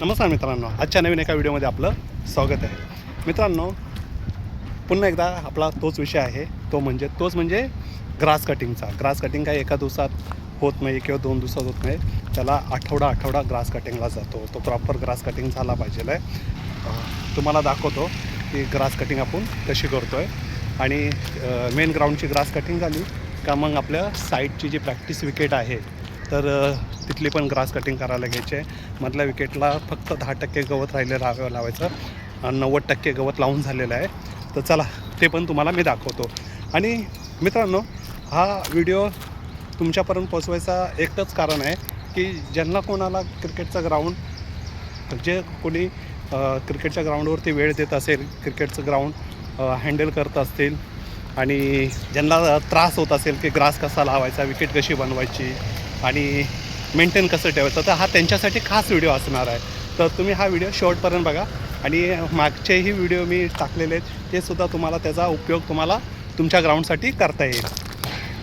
नमस्कार मित्रांनो आजच्या नवीन एका व्हिडिओमध्ये आपलं स्वागत आहे. मित्रांनो पुन्हा एकदा आपला तोच विषय आहे तो म्हणजे तोच म्हणजे ग्रास कटिंगचा. ग्रास कटिंग काही एका दिवसात होत नाही किंवा दोन दिवसात होत नाही त्याला आठवडा आठवडा ग्रास कटिंगला जातो. तो प्रॉपर ग्रास कटिंग झाला पाहिजे. आहे तुम्हाला दाखवतो की ग्रास कटिंग आपण कशी करतो आहे आणि मेन ग्राउंडची ग्रास कटिंग झाली का मग आपल्या साईडची जी प्रॅक्टिस विकेट आहे तर तिथली पण ग्रास कटिंग करायला घ्यायचे मधल्या विकेटला फक्त दहा टक्के गवत राहिले राहावं लावायचं. नव्वद टक्के गवत लावून झालेलं आहे. तर चला ते पण तुम्हाला मी दाखवतो. आणि मित्रांनो हा व्हिडिओ तुमच्यापर्यंत पोचवायचा एकच कारण आहे की ज्यांना कोणाला क्रिकेटचं ग्राउंड जे कोणी क्रिकेटच्या ग्राउंडवरती वेळ देत असेल क्रिकेटचं ग्राउंड हँडल करत असतील आणि ज्यांना त्रास होत असेल की ग्रास कसा लावायचा विकेट कशी बनवायची आणि मेंटेन कसं ठेवायचं? तर हा त्यांच्यासाठी खास व्हिडिओ असणार आहे. तर तुम्ही हा व्हिडिओ शेवटपर्यंत बघा. आणि मागचेही व्हिडिओ मी टाकलेले आहेत ते सुद्धा तुम्हाला त्याचा उपयोग तुम्हाला तुमच्या ग्राउंडसाठी करता येईल.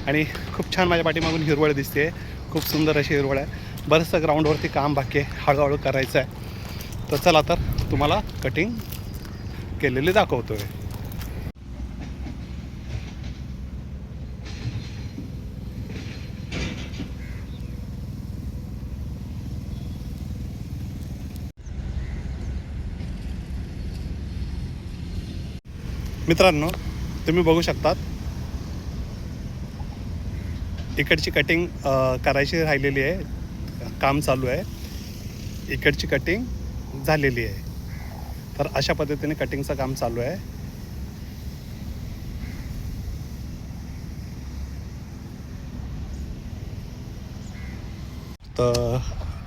आणि खूप छान माझ्या पाठीमागून हिरवळ दिसते. खूप सुंदर अशी हिरवळ आहे. बरंचसं ग्राउंडवरती काम बाकी आहे. हळूहळू करायचं आहे. तर चला तर तुम्हाला कटिंग केलेली दाखवतो आहे मित्रांनो तुम्ही बघू शकतात. इकडची कटिंग करायची राहिलेली आहे. काम चालू आहे. इकडची कटिंग झालेली आहे. तर अशा पद्धतीने कटिंगचं काम चालू आहे. तर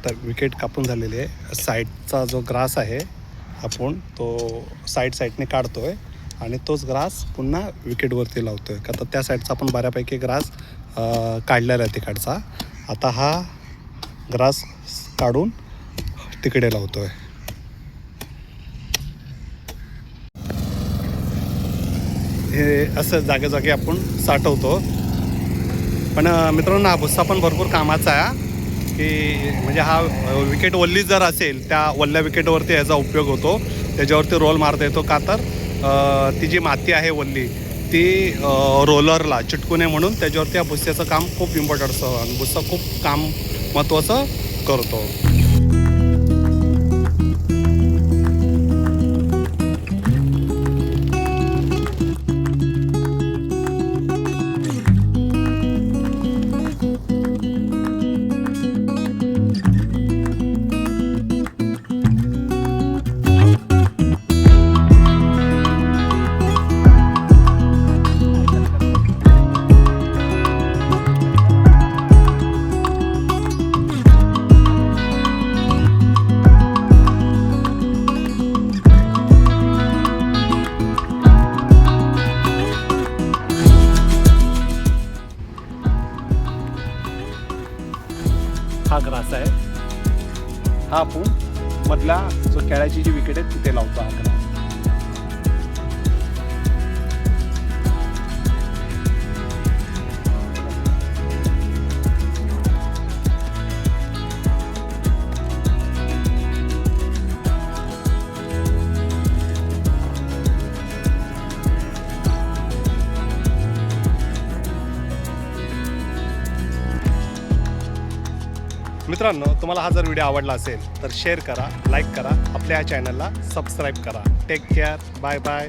तर विकेट कापून झालेली आहे. साईडचा जो ग्रास आहे आपण तो साईड साईडने काढतो आहे आणि तोच ग्रास पुन्हा विकेटवरती लावतो आहे का तर त्या साईडचा आपण बऱ्यापैकी ग्रास काढलेला आहे तिकडचा. आता हा ग्रास काढून तिकडे लावतो आहे हे असं जागेजागी आपण साठवतो. पण मित्रांनो हा भुस्सा पण भरपूर कामाचा आहे की म्हणजे हा विकेट वल्ली जर असेल त्या ओल्ल्या विकेटवरती याचा उपयोग होतो. त्याच्यावरती रोल मारता येतो का तर? ती जी माती आहे वल्ली ती रोलरला चिटकू नये म्हणून त्याच्यावर त्या भुस्स्याचं काम खूप इम्पॉर्टंट असतं. आणि भुस्सा खूप काम महत्त्वाचं करतो. हा ग्रास आहे. हा आपण मधला जो खेळायची जी विकेट आहे तिथे लावतो हा ग्रास. मित्रांनो तुम्हाला हा जर व्हिडिओ आवडला असेल तर शेअर करा लाईक करा आपल्या या चॅनलला सबस्क्राईब करा. Take care bye bye